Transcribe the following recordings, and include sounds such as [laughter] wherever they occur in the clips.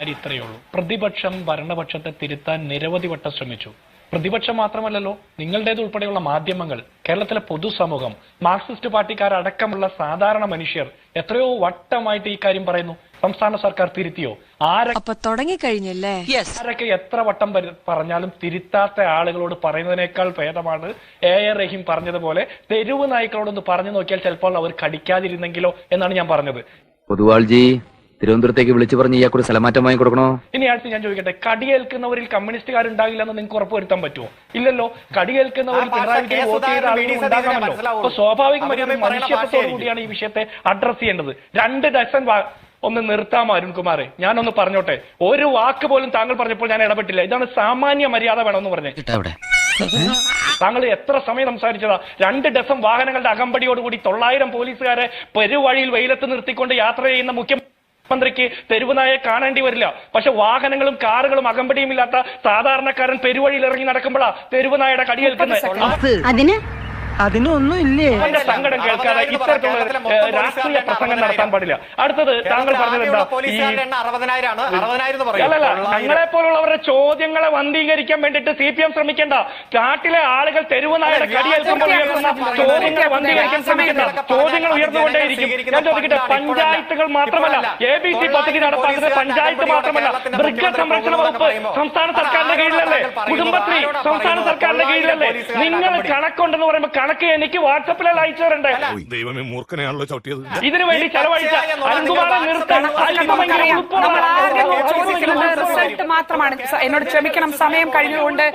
കാര്യം ഇത്രയേ ഉള്ളൂ. പ്രതിപക്ഷം ഭരണപക്ഷത്തെ തിരുത്താൻ നിരവധി വട്ടം ശ്രമിച്ചു. പ്രതിപക്ഷം മാത്രമല്ലല്ലോ നിങ്ങളുടേത് ഉൾപ്പെടെയുള്ള മാധ്യമങ്ങൾ കേരളത്തിലെ പൊതുസമൂഹം മാർക്സിസ്റ്റ് പാർട്ടിക്കാരടക്കമുള്ള സാധാരണ മനുഷ്യർ എത്രയോ വട്ടമായിട്ട് ഈ കാര്യം പറയുന്നു. സംസ്ഥാന സർക്കാർ തിരുത്തിയോ? ആരൊക്കെ തുടങ്ങിക്കഴിഞ്ഞല്ലേ? ആരൊക്കെ എത്ര വട്ടം പറഞ്ഞാലും തിരുത്താത്ത ആളുകളോട് പറയുന്നതിനേക്കാൾ ഭേദമാണ് എ എ റഹീം പറഞ്ഞതുപോലെ തെരുവ് നായ്ക്കളോടൊന്ന് പറഞ്ഞു നോക്കിയാൽ ചിലപ്പോൾ അവർ കടിക്കാതിരുന്നെങ്കിലോ എന്നാണ് ഞാൻ പറഞ്ഞത്. പൊതുവാൾജി തിരുവനന്തപുരത്തേക്ക് വിളിച്ചു പറഞ്ഞ് ഇയാൾക്കൊരു സ്ഥലമാറ്റം വാങ്ങി കൊടുക്കണോ? ഇനി അടുത്ത് ഞാൻ ചോദിക്കട്ടെ കടിയേൽക്കുന്നവരിൽ കമ്മ്യൂണിസ്റ്റുകാർ ഉണ്ടാകില്ല എന്ന് നിങ്ങൾക്ക് ഉറപ്പുവരുത്താൻ പറ്റുമോ? ഇല്ലല്ലോ കടിയേൽക്കുന്നവരിൽ പിണറായി വിജയൻ കെ. വോട്ട് ചെയ്ത ആളുകൾ ഉണ്ടാകാമല്ലോ. അപ്പൊ സ്വാഭാവികമായി അവർ ഒരു പറയുന്ന മനുഷ്യത്വത്തോടു കൂടിയാണ് ഈ വിഷയത്തെ അഡ്രസ് ചെയ്യേണ്ടത്. രണ്ട് ഡസൻ ഒന്ന് നിർത്താമോ അരുൺകുമാറെ ഞാനൊന്ന് പറഞ്ഞോട്ടെ ഒരു വാക്ക് പോലും താങ്കൾ പറഞ്ഞപ്പോൾ ഞാൻ ഇടപെട്ടില്ല. ഇതാണ് സാമാന്യ മര്യാദ വേണമെന്ന് പറഞ്ഞേ താങ്കൾ എത്ര സമയം സംസാരിച്ചതാ? രണ്ട് ഡസം വാഹനങ്ങളുടെ അകമ്പടിയോടുകൂടി തൊള്ളായിരം പോലീസുകാരെ പെരുവഴിയിൽ വെയിലത്ത് നിർത്തിക്കൊണ്ട് യാത്ര ചെയ്യുന്ന മുഖ്യമന്ത്രിക്ക് തെരുവുനായെ കാണേണ്ടി വരില്ല. പക്ഷെ വാഹനങ്ങളും കാറുകളും അകമ്പടിയും ഇല്ലാത്ത സാധാരണക്കാരൻ പെരുവഴിയിൽ ഇറങ്ങി നടക്കുമ്പോഴാ തെരുവുനായുടെ കടിയേൽക്കുന്നത് അതിന് അതിനൊന്നും ഇല്ലേ? സങ്കടം കേൾക്കാതെ ഇത്തരത്തിലുള്ള രാഷ്ട്രീയ പ്രസംഗം നടത്താൻ പാടില്ല. അടുത്തത് താങ്കൾ പറഞ്ഞത് എന്താ? അല്ലല്ല ഞങ്ങളെ പോലുള്ളവരുടെ ചോദ്യങ്ങളെ വന്ധീകരിക്കാൻ വേണ്ടിട്ട് സി പി എം ശ്രമിക്കേണ്ട. കാട്ടിലെ ആളുകൾ തെരുവ് നായയുടെ കടിയേൽക്കുമ്പോൾ ഉയർത്തുന്ന ചോദ്യങ്ങൾ വന്ധീകരിക്കാൻ ശ്രമിക്കേണ്ട. ചോദ്യങ്ങൾ ഉയർന്നുകൊണ്ടേയിരിക്കും ഞാൻ ചോദിക്കട്ടെ പഞ്ചായത്തുകൾ മാത്രമല്ല എ ബി സി പദ്ധതി നടപ്പാക്കുന്നത് പഞ്ചായത്ത് മാത്രമല്ല മൃഗസംരക്ഷണ വകുപ്പ് സംസ്ഥാന സർക്കാരിന്റെ കീഴിലല്ലേ? കുടുംബശ്രീ സംസ്ഥാന സർക്കാരിന്റെ കീഴിലല്ലേ? നിങ്ങൾ കണക്കുണ്ടെന്ന് പറയുമ്പോൾ കണക്ക് എനിക്ക് വാട്സപ്പിൽ അയച്ചു തരണ്ടേ ദൈവമേ മൂർഖനെയാണല്ലോ ചവിട്ടിയത് ഇതിനു വേണ്ടി ചെലവഴിച്ച അരുൺകുമാറെ നിർത്താൻ നമ്മൾ മാത്രമാണ് എന്നോട് ക്ഷമിക്കണം സമയം കഴിഞ്ഞുകൊണ്ട്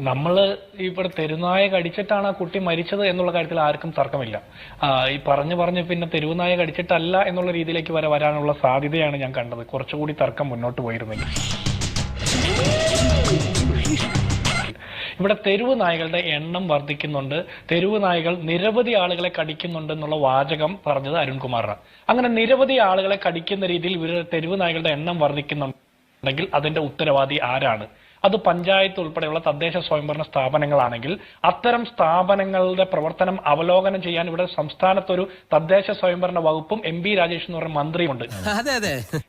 നമ്മൾ ഇവിടെ തെരുനായ കടിച്ചിട്ടാണ് ആ കുട്ടി മരിച്ചത് എന്നുള്ള കാര്യത്തിൽ ആർക്കും തർക്കമില്ല ഈ പറഞ്ഞു പറഞ്ഞ് പിന്നെ തെരുവുനായ കടിച്ചിട്ടല്ല എന്നുള്ള രീതിയിലേക്ക് വരെ വരാനുള്ള സാധ്യതയാണ് ഞാൻ കണ്ടത് കുറച്ചുകൂടി തർക്കം മുന്നോട്ട് പോയിരുന്നെങ്കിൽ ഇവിടെ തെരുവ് നായകളുടെ എണ്ണം വർദ്ധിക്കുന്നുണ്ട്. തെരുവ് നായകൾ നിരവധി ആളുകളെ കടിക്കുന്നുണ്ട് എന്നുള്ള വാചകം പറഞ്ഞത് അരുൺകുമാറാണ്. അങ്ങനെ നിരവധി ആളുകളെ കടിക്കുന്ന രീതിയിൽ ഇവരുടെ തെരുവ് നായകളുടെ എണ്ണം വർദ്ധിക്കുന്നുണ്ടെങ്കിൽ അതിന്റെ ഉത്തരവാദി ആരാണ്? അത് പഞ്ചായത്ത് ഉൾപ്പെടെയുള്ള തദ്ദേശ സ്വയംഭരണ സ്ഥാപനങ്ങളാണെങ്കിൽ അത്തരം സ്ഥാപനങ്ങളുടെ പ്രവർത്തനം അവലോകനം ചെയ്യാൻ ഇവിടെ സംസ്ഥാനത്തൊരു തദ്ദേശ സ്വയംഭരണ വകുപ്പും എം ബി രാജേഷ് എന്ന് പറയുന്ന മന്ത്രിയുണ്ട്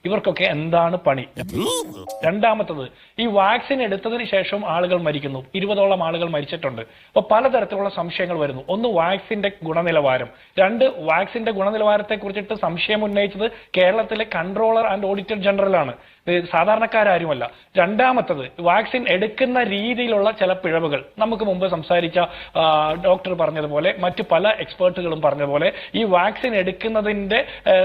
ഇവർക്കൊക്കെ എന്താണ് പണി? രണ്ടാമത്തത് ഈ വാക്സിൻ എടുത്തതിന് ശേഷം ആളുകൾ മരിക്കുന്നു. ഇരുപതോളം ആളുകൾ മരിച്ചിട്ടുണ്ട്. അപ്പൊ പലതരത്തിലുള്ള സംശയങ്ങൾ വരുന്നു. ഒന്ന് വാക്സിന്റെ ഗുണനിലവാരം. രണ്ട് വാക്സിന്റെ ഗുണനിലവാരത്തെ കുറിച്ചിട്ട് സംശയം ഉന്നയിച്ചത് കേരളത്തിലെ കൺട്രോളർ ആൻഡ് ഓഡിറ്റർ ജനറൽ സാധാരണക്കാരുമല്ല രണ്ടാമത്തത് വാക്സിൻ എടുക്കുന്ന രീതിയിലുള്ള ചില പിഴവുകൾ. നമുക്ക് മുമ്പ് സംസാരിച്ച ഡോക്ടർ പറഞ്ഞതുപോലെ മറ്റു പല എക്സ്പേർട്ടുകളും പറഞ്ഞതുപോലെ ഈ വാക്സിൻ എടുക്കുന്നതിന്റെ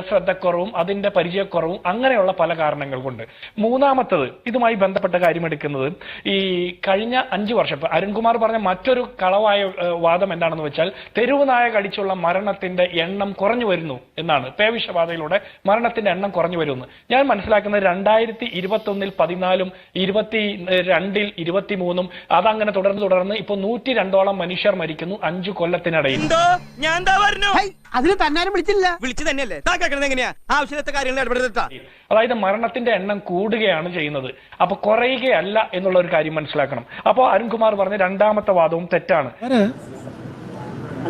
ശ്രദ്ധക്കുറവും അതിന്റെ പരിചയക്കുറവും അങ്ങനെയുള്ള പല കാരണങ്ങൾ കൊണ്ട് മൂന്നാമത്തത് ഇതുമായി ബന്ധപ്പെട്ട കാര്യം എടുക്കുന്നത് ഈ കഴിഞ്ഞ അഞ്ചു വർഷം ഇപ്പൊ അരുൺകുമാർ പറഞ്ഞ മറ്റൊരു കളവായ വാദം എന്താണെന്ന് വെച്ചാൽ തെരുവ് കടിച്ചുള്ള മരണത്തിന്റെ എണ്ണം കുറഞ്ഞു വരുന്നു എന്നാണ്. പേവിഷബാധയിലൂടെ മരണത്തിന്റെ എണ്ണം കുറഞ്ഞു വരുന്നു. ഞാൻ മനസ്സിലാക്കുന്നത് രണ്ടായിരത്തി ഇരുപത്തി ഒന്നിൽ പതിനാലും ഇരുപത്തി രണ്ടിൽ ഇരുപത്തിമൂന്നും അതങ്ങനെ തുടർന്ന് തുടർന്ന് ഇപ്പൊ നൂറ്റി രണ്ടോളം മനുഷ്യർ മരിക്കുന്നു അഞ്ചു കൊല്ലത്തിനിടയിൽ. ഞാൻ പറഞ്ഞു? അതിന് വിളിച്ചില്ല. വിളിച്ചു തന്നെയല്ലേ? എങ്ങനെയാ? ആവശ്യത്തെ കാര്യങ്ങൾ ഇടപെടുത്താ അതായത് മരണത്തിന്റെ എണ്ണം കൂടുകയാണ് ചെയ്യുന്നത്. അപ്പൊ കുറയുകയല്ല എന്നുള്ള ഒരു കാര്യം മനസ്സിലാക്കണം. അപ്പോൾ അരുൺകുമാർ പറഞ്ഞ രണ്ടാമത്തെ വാദവും തെറ്റാണ്.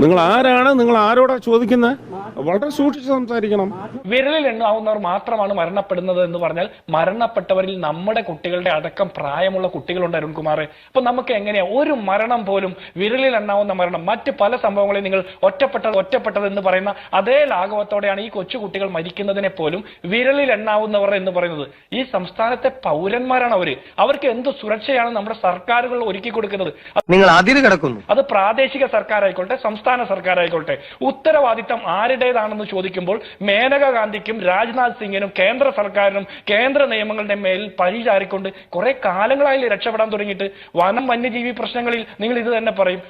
നിങ്ങൾ ആരാണ്? നിങ്ങൾ ആരോടാ ചോദിക്കുന്നത് വളരെ സൂക്ഷിച്ച് സംസാരിക്കണം. വിരലിൽ എണ്ണാവുന്നവർ മാത്രമാണ് മരണപ്പെടുന്നത് എന്ന് പറഞ്ഞാൽ മരണപ്പെട്ടവരിൽ നമ്മുടെ കുട്ടികളുടെ അടക്കം പ്രായമുള്ള കുട്ടികളുണ്ട് അരുൺകുമാർ അപ്പൊ നമുക്ക് എങ്ങനെയാ? ഒരു മരണം പോലും വിരലിൽ എണ്ണാവുന്ന മരണം മറ്റ് പല സംഭവങ്ങളെയും നിങ്ങൾ ഒറ്റപ്പെട്ടത് ഒറ്റപ്പെട്ടത് എന്ന് പറയുന്ന അതേ ലാഘവത്തോടെയാണ് ഈ കൊച്ചുകുട്ടികൾ മരിക്കുന്നതിനെ പോലും വിരലിൽ എണ്ണാവുന്നവർ എന്ന് പറയുന്നത്. ഈ സംസ്ഥാനത്തെ പൗരന്മാരാണ് അവർ. അവർക്ക് എന്ത് സുരക്ഷയാണ് നമ്മുടെ സർക്കാരുകൾ ഒരുക്കി കൊടുക്കുന്നത്? നിങ്ങൾ അതിര് കിടക്കുന്നു. അത് പ്രാദേശിക സർക്കാരായിക്കോട്ടെ സംസ്ഥാന സർക്കാരായിക്കോട്ടെ. ഉത്തരവാദിത്തം ആരുടേതാണെന്ന് ചോദിക്കുമ്പോൾ മേനക ഗാന്ധിക്കും രാജ്നാഥ് സിംഗിനും കേന്ദ്ര സർക്കാരിനും കേന്ദ്ര നിയമങ്ങളുടെ മേൽ പരിചാരിക്കൊണ്ട് കുറെ കാലങ്ങളായി രക്ഷപ്പെടാൻ തുടങ്ങിയിട്ട്. വനം വന്യജീവി പ്രശ്നങ്ങളിൽ നിങ്ങൾ ഇത് തന്നെ പറയും.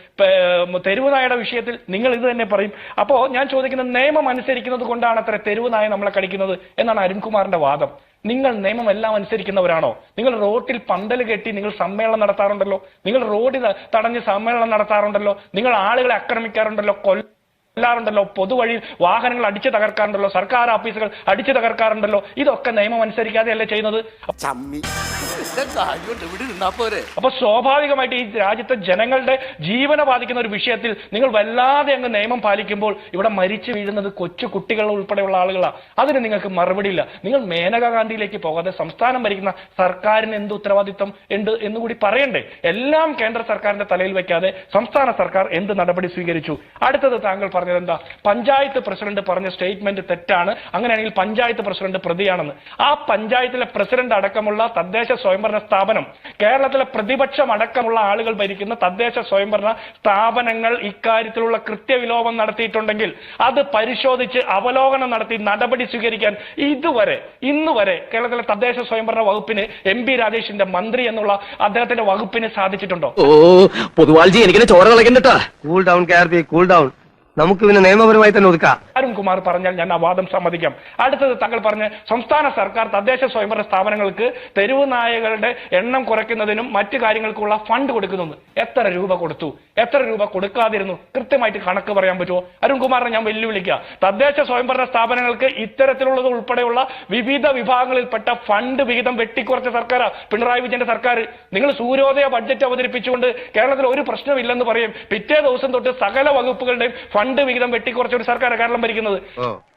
തെരുവുനായയുടെ വിഷയത്തിൽ നിങ്ങൾ ഇത് തന്നെ പറയും. അപ്പോ ഞാൻ ചോദിക്കുന്നത് നിയമം അനുസരിക്കുന്നത് കൊണ്ടാണ് അത്ര തെരുവുനായ നമ്മളെ കടിക്കുന്നത് എന്നാണ് അരുൺകുമാറിന്റെ വാദം. നിങ്ങൾ നിയമം എല്ലാം അനുസരിക്കുന്നവരാണോ? നിങ്ങൾ റോട്ടിൽ പന്തൽ കെട്ടി നിങ്ങൾ സമ്മേളനം നടത്താറുണ്ടല്ലോ? നിങ്ങൾ റോഡിൽ തടഞ്ഞ് സമ്മേളനം നടത്താറുണ്ടല്ലോ? നിങ്ങൾ ആളുകളെ ആക്രമിക്കാറുണ്ടല്ലോ? കൊല്ല എല്ലാറുണ്ടല്ലോ പൊതുവഴി വാഹനങ്ങൾ അടിച്ചു തകർക്കാറുണ്ടല്ലോ സർക്കാർ ഓഫീസുകൾ അടിച്ചു തകർക്കാറുണ്ടല്ലോ ഇതൊക്കെ നിയമം അനുസരിക്കാതെയല്ലേ ചെയ്യുന്നത്? അപ്പൊ സ്വാഭാവികമായിട്ട് ഈ രാജ്യത്തെ ജനങ്ങളുടെ ജീവനെ ബാധിക്കുന്ന ഒരു വിഷയത്തിൽ നിങ്ങൾ വല്ലാതെ അങ്ങ് നിയമം പാലിക്കുമ്പോൾ ഇവിടെ മരിച്ചു വീഴുന്നത് കൊച്ചു കുട്ടികൾ ഉൾപ്പെടെയുള്ള ആളുകളാണ് അതിന് നിങ്ങൾക്ക് മറുപടിയില്ല. നിങ്ങൾ മേനകാ ഗാന്ധിയിലേക്ക് പോകാതെ സംസ്ഥാനം ഭരിക്കുന്ന സർക്കാരിന് എന്ത് ഉത്തരവാദിത്വം ഉണ്ട് എന്നുകൂടി പറയണ്ടേ? എല്ലാം കേന്ദ്ര സർക്കാരിന്റെ തലയിൽ വെക്കാതെ സംസ്ഥാന സർക്കാർ എന്ത് നടപടി സ്വീകരിച്ചു? അടുത്തത് താങ്കൾ പറഞ്ഞത് എന്താ പഞ്ചായത്ത് പ്രസിഡന്റ് പറഞ്ഞ സ്റ്റേറ്റ്മെന്റ് തെറ്റാണ്. അങ്ങനെയാണെങ്കിൽ പഞ്ചായത്ത് പ്രസിഡന്റ് പ്രതിയാണെന്ന്. ആ പഞ്ചായത്തിലെ പ്രസിഡന്റ് അടക്കമുള്ള തദ്ദേശ സ്വയംഭരണ സ്ഥാപനം കേരളത്തിലെ പ്രതിപക്ഷം അടക്കമുള്ള ആളുകൾ ഭരിക്കുന്ന തദ്ദേശ സ്വയംഭരണ സ്ഥാപനങ്ങൾ ഇക്കാര്യത്തിലുള്ള കൃത്യവിലോപം നടത്തിയിട്ടുണ്ടെങ്കിൽ അത് പരിശോധിച്ച് അവലോകനം നടത്തി നടപടി സ്വീകരിക്കാൻ ഇതുവരെ ഇന്ന് വരെ കേരളത്തിലെ തദ്ദേശ സ്വയംഭരണ വകുപ്പിന് എം പി രാജേഷിന്റെ മന്ത്രി എന്നുള്ള അദ്ദേഹത്തിന്റെ വകുപ്പിന് സാധിച്ചിട്ടുണ്ടോ? ഓ പൊതുവാൾജി എനിക്ക് ചോര കളക്കണ്ടട്ടാ cool down care be cool down നമുക്ക് പിന്നെ നിയമപരമായി തന്നെ ഒതുക്കാം. കുമാർ പറഞ്ഞാൽ ഞാൻ ആ വാദം സമ്മതിക്കാം. അടുത്തത് താങ്കൾ പറഞ്ഞ് സംസ്ഥാന സർക്കാർ തദ്ദേശ സ്വയംഭരണ സ്ഥാപനങ്ങൾക്ക് തെരുവ് നായകളുടെ എണ്ണം കുറയ്ക്കുന്നതിനും മറ്റു കാര്യങ്ങൾക്കുള്ള ഫണ്ട് കൊടുക്കുന്നു എത്ര രൂപ കൊടുത്തു? എത്ര രൂപ കൊടുക്കാതിരുന്നു? കൃത്യമായിട്ട് കണക്ക് പറയാൻ പറ്റുമോ? അരുൺകുമാറിനെ ഞാൻ വെല്ലുവിളിക്കുക തദ്ദേശ സ്വയംഭരണ സ്ഥാപനങ്ങൾക്ക് ഇത്തരത്തിലുള്ളത് ഉൾപ്പെടെയുള്ള വിവിധ വിഭാഗങ്ങളിൽപ്പെട്ട ഫണ്ട് വിഹിതം വെട്ടിക്കുറച്ച സർക്കാർ പിണറായി വിജയന്റെ സർക്കാർ. നിങ്ങൾ സൂര്യോദയ ബഡ്ജറ്റ് അവതരിപ്പിച്ചുകൊണ്ട് കേരളത്തിൽ ഒരു പ്രശ്നമില്ലെന്ന് പറയും. പിറ്റേ ദിവസം തൊട്ട് സകല വകുപ്പുകളുടെയും ഫണ്ട് വിഹിതം വെട്ടിക്കുറച്ച ഒരു സർക്കാർ കേരളം ഭരിക്കുന്നത്. ഓ നമുക്കിട്ടെന്ന് വെച്ചല്ലേ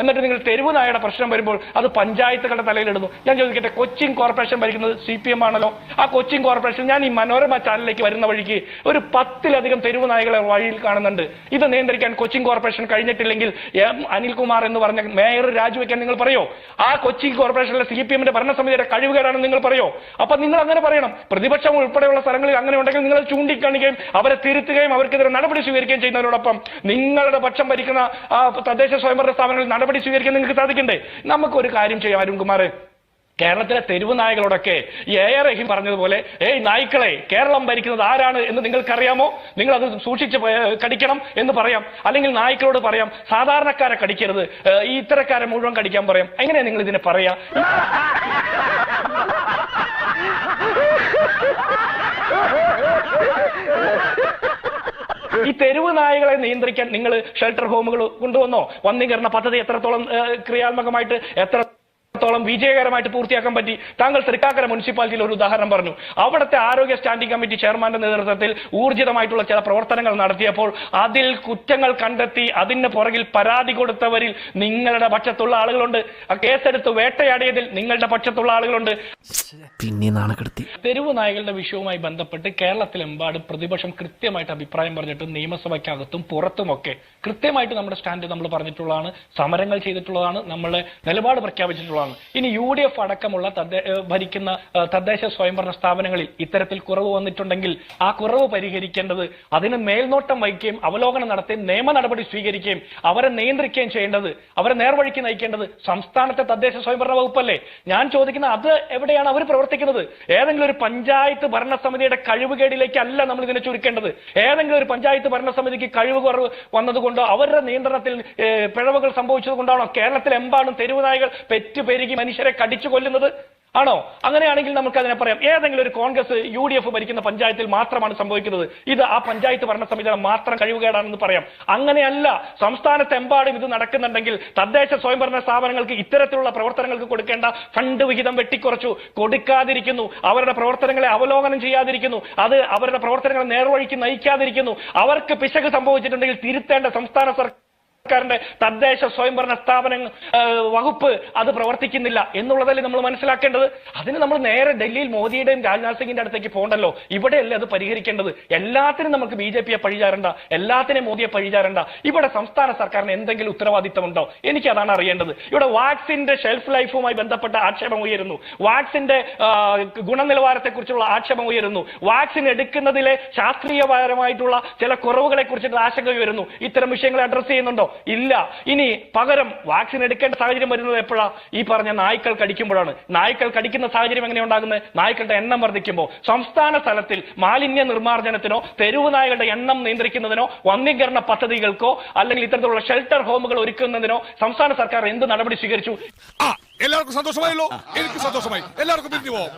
എന്നിട്ട് നിങ്ങൾ തെരുവ് നായയുടെ പ്രശ്നം വരുമ്പോൾ അത് പഞ്ചായത്തുകളുടെ തലയിലിടുന്നു. ഞാൻ ചോദിക്കട്ടെ കൊച്ചിൻ കോർപ്പറേഷൻ ഭരിക്കുന്നത് സി പി എം ആണല്ലോ? ആ കൊച്ചിൻ കോർപ്പറേഷൻ ഞാൻ ഈ മനോരമ ചാനലിലേക്ക് വരുന്ന വഴിക്ക് ഒരു പത്തിലധികം തെരുവ് നായകളെ വഴിയിൽ കാണുന്നുണ്ട്. ഇത് നിയന്ത്രിക്കാൻ കൊച്ചിൻ കോർപ്പറേഷൻ കഴിഞ്ഞിട്ടില്ലെങ്കിൽ എം അനിൽകുമാർ എന്ന് പറഞ്ഞ മേയർ രാജിവെക്കാൻ നിങ്ങൾ പറയോ? ആ കൊച്ചിൻ കോർപ്പറേഷനിലെ സി പി എമ്മിന്റെ ഭരണസമിതിയുടെ കഴിവുകേടാണെന്ന് നിങ്ങൾ പറയോ? അപ്പൊ നിങ്ങൾ അങ്ങനെ പറയണം. പ്രതിപക്ഷം ഉൾപ്പെടെയുള്ള സ്ഥലങ്ങളിൽ അങ്ങനെ ഉണ്ടെങ്കിൽ നിങ്ങൾ ചൂണ്ടിക്കാണിക്കുകയും അവരെ തിരുത്തുകയും അവർക്കെതിരെ നടപടി സ്വീകരിക്കുകയും ചെയ്യുന്നതിനോടൊപ്പം നിങ്ങളുടെ പക്ഷം ഭരിക്കുന്ന ആ തദ്ദേശ സ്വയംഭരണ സ്ഥാപനങ്ങളിൽ നടപടി സ്വീകരിക്കാൻ നിങ്ങൾക്ക് സാധിക്കണ്ടേ? നമുക്കൊരു കാര്യം ചെയ്യാം അരുൺകുമാർ കേരളത്തിലെ തെരുവ് നായകളോടൊക്കെ എ ആർ റഹീം പറഞ്ഞതുപോലെ ഏയ് നായ്ക്കളെ കേരളം ഭരിക്കുന്നത് ആരാണ് എന്ന് നിങ്ങൾക്കറിയാമോ? നിങ്ങൾ അത് സൂക്ഷിച്ച് കടിക്കണം എന്ന് പറയാം. അല്ലെങ്കിൽ നായ്ക്കളോട് പറയാം സാധാരണക്കാരെ കടിക്കരുത്. ഈ ഇത്തരക്കാരെ മുഴുവൻ കടിക്കാൻ പറയാം. എങ്ങനെയാ നിങ്ങൾ ഇതിനെ പറയാ? [laughs] ഈ തെരുവ് നായകളെ നിയന്ത്രിക്കാൻ നിങ്ങൾ ഷെൽട്ടർ ഹോമുകൾ കൊണ്ടുവന്നോ? വന്നീകരണ പദ്ധതി എത്രത്തോളം ക്രിയാത്മകമായിട്ട് ക്രിയാത്മകമായിട്ട് എത്രത്തോളം വിജയകരമായിട്ട് പൂർത്തിയാക്കാൻ പറ്റി. താങ്കൾ തൃക്കാക്കര മുനിസിപ്പാലിറ്റിയിൽ ഒരു ഉദാഹരണം പറഞ്ഞു. അവിടുത്തെ ആരോഗ്യ സ്റ്റാൻഡിംഗ് കമ്മിറ്റി ചെയർമാന്റെ നേതൃത്വത്തിൽ ഊർജിതമായിട്ടുള്ള ചില പ്രവർത്തനങ്ങൾ നടത്തിയപ്പോൾ അതിൽ കുറ്റങ്ങൾ കണ്ടെത്തി അതിന് പുറകിൽ പരാതി കൊടുത്തവരിൽ നിങ്ങളുടെ പക്ഷത്തുള്ള ആളുകളുണ്ട്. ആ കേസെടുത്ത് വേട്ടയാടിയതിൽ നിങ്ങളുടെ പക്ഷത്തുള്ള ആളുകളുണ്ട്. പിന്നെ നാണക്കെടുത്തി. തെരുവ് നായകളുടെ വിഷയവുമായി ബന്ധപ്പെട്ട് കേരളത്തിലെമ്പാടും പ്രതിപക്ഷം കൃത്യമായിട്ട് അഭിപ്രായം പറഞ്ഞിട്ട് നിയമസഭയ്ക്കകത്തും പുറത്തുമൊക്കെ കൃത്യമായിട്ട് നമ്മുടെ സ്റ്റാൻഡ് നമ്മൾ പറഞ്ഞിട്ടുള്ളതാണ് സമരങ്ങൾ ചെയ്തിട്ടുള്ളതാണ് നമ്മളെ നിലപാട് പ്രഖ്യാപിച്ചിട്ടുള്ളതാണ്. ഇനി യു ഡി എഫ് അടക്കമുള്ള ഭരിക്കുന്ന തദ്ദേശ സ്വയംഭരണ സ്ഥാപനങ്ങളിൽ ഇത്തരത്തിൽ കുറവ് വന്നിട്ടുണ്ടെങ്കിൽ ആ കുറവ് പരിഹരിക്കേണ്ടത് അതിന് മേൽനോട്ടം വഹിക്കുകയും അവലോകനം നടത്തുകയും നിയമ നടപടി സ്വീകരിക്കുകയും അവരെ നിയന്ത്രിക്കുകയും ചെയ്യേണ്ടത് അവരെ നേർവഴിക്ക് നയിക്കേണ്ടത് സംസ്ഥാനത്തെ തദ്ദേശ സ്വയംഭരണ വകുപ്പല്ലേ? ഞാൻ ചോദിക്കുന്ന അത് എവിടെയാണ് അവർ പ്രവർത്തിക്കുന്നത്? ഏതെങ്കിലും ഒരു പഞ്ചായത്ത് ഭരണസമിതിയുടെ കഴിവുകേടിലേക്ക് അല്ല നമ്മൾ ഇതിനെ ചുരുക്കേണ്ടത്. ഏതെങ്കിലും ഒരു പഞ്ചായത്ത് ഭരണസമിതിക്ക് കഴിവ് കുറവ് വന്നതുകൊണ്ടോ അവരുടെ നിയന്ത്രണത്തിൽ പിഴവുകൾ സംഭവിച്ചതുകൊണ്ടാണോ? കേരളത്തിൽ കേരളത്തിലെമ്പാടും തെരുവ് നായകൾ പെറ്റുപെരുകി മനുഷ്യരെ കടിച്ചു കൊല്ലുന്നത് ആണോ? അങ്ങനെയാണെങ്കിൽ നമുക്ക് അതിനെ പറയാം. ഏതെങ്കിലും ഒരു കോൺഗ്രസ് യു ഡി എഫ് ഭരിക്കുന്ന പഞ്ചായത്തിൽ മാത്രമാണ് സംഭവിക്കുന്നത്. ഇത് ആ പഞ്ചായത്ത് ഭരണ സംവിധാനം മാത്രം കഴിവുകേടാണെന്ന് പറയാം. അങ്ങനെയല്ല സംസ്ഥാനത്തെമ്പാടും ഇത് നടക്കുന്നുണ്ടെങ്കിൽ തദ്ദേശ സ്വയംഭരണ സ്ഥാപനങ്ങൾക്ക് ഇത്തരത്തിലുള്ള പ്രവർത്തനങ്ങൾക്ക് കൊടുക്കേണ്ട ഫണ്ട് വിഹിതം വെട്ടിക്കുറച്ചു. കൊടുക്കാതിരിക്കുന്നു. അവരുടെ പ്രവർത്തനങ്ങളെ അവലോകനം ചെയ്യാതിരിക്കുന്നു. അത് അവരുടെ പ്രവർത്തനങ്ങളെ നേർവഴിക്ക് നയിക്കാതിരിക്കുന്നു. അവർക്ക് പിശക് സംഭവിച്ചിട്ടുണ്ടെങ്കിൽ തിരുത്തേണ്ട സംസ്ഥാന സർക്കാർ സർക്കാരിന്റെ തദ്ദേശ സ്വയംഭരണ ഏഹ്, വകുപ്പ് അത് പ്രവർത്തിക്കുന്നില്ല എന്നുള്ളതല്ലേ നമ്മൾ മനസ്സിലാക്കേണ്ടത്? അതിന് നമ്മൾ നേരെ ഡൽഹിയിൽ മോദിയുടെയും രാജ്നാഥ് സിംഗിന്റെ അടുത്തേക്ക് പോകണ്ടല്ലോ. ഇവിടെയല്ലേ അത് പരിഹരിക്കേണ്ടത്? എല്ലാത്തിനും നമുക്ക് ബി ജെ പിയെ പഴിചാരണ്ട മോദിയെ പഴിചാരണ്ട. ഇവിടെ സംസ്ഥാന സർക്കാരിന് എന്തെങ്കിലും ഉത്തരവാദിത്തമുണ്ടോ? എനിക്ക് അതാണ് അറിയേണ്ടത്. ഇവിടെ വാക്സിന്റെ ഷെൽഫ് ലൈഫുമായി ബന്ധപ്പെട്ട ആക്ഷേപം ഉയരുന്നു. വാക്സിന്റെ ഗുണനിലവാരത്തെ ഗുണനിലവാരത്തെക്കുറിച്ചുള്ള ആക്ഷേപം ഉയരുന്നു. വാക്സിൻ എടുക്കുന്നതിലെ ശാസ്ത്രീയപരമായിട്ടുള്ള ചില കുറവുകളെ കുറിച്ചിട്ട് ആശങ്ക ഉയരുന്നു. ഇത്തരം വിഷയങ്ങളെ അഡ്രസ് ചെയ്യുന്നുണ്ടോ? ഇല്ല. ഇനി പകരം വാക്സിൻ എടുക്കേണ്ട സാഹചര്യം വരുന്നത് എപ്പോഴാ? ഈ പറഞ്ഞ നായ്ക്കൾ കടിക്കുമ്പോഴാണ്. നായ്ക്കൾ കടിക്കുന്ന സാഹചര്യം എങ്ങനെ ഉണ്ടാകുന്നത്? നായ്ക്കളുടെ എണ്ണം വർദ്ധിക്കുമ്പോൾ. സംസ്ഥാന തലത്തിൽ മാലിന്യ നിർമ്മാർജനത്തിനോ തെരുവ് നായകളുടെ എണ്ണം നിയന്ത്രിക്കുന്നതിനോ വന്യീകരണ പദ്ധതികൾക്കോ അല്ലെങ്കിൽ ഇത്തരത്തിലുള്ള ഷെൽട്ടർ ഹോമുകൾ ഒരുക്കുന്നതിനോ സംസ്ഥാന സർക്കാർ എന്ത് നടപടി സ്വീകരിച്ചു? എല്ലാവർക്കും സന്തോഷമായല്ലോ. എനിക്ക് സന്തോഷമായി. എല്ലാവർക്കും പിരിഞ്ഞു പോവാം.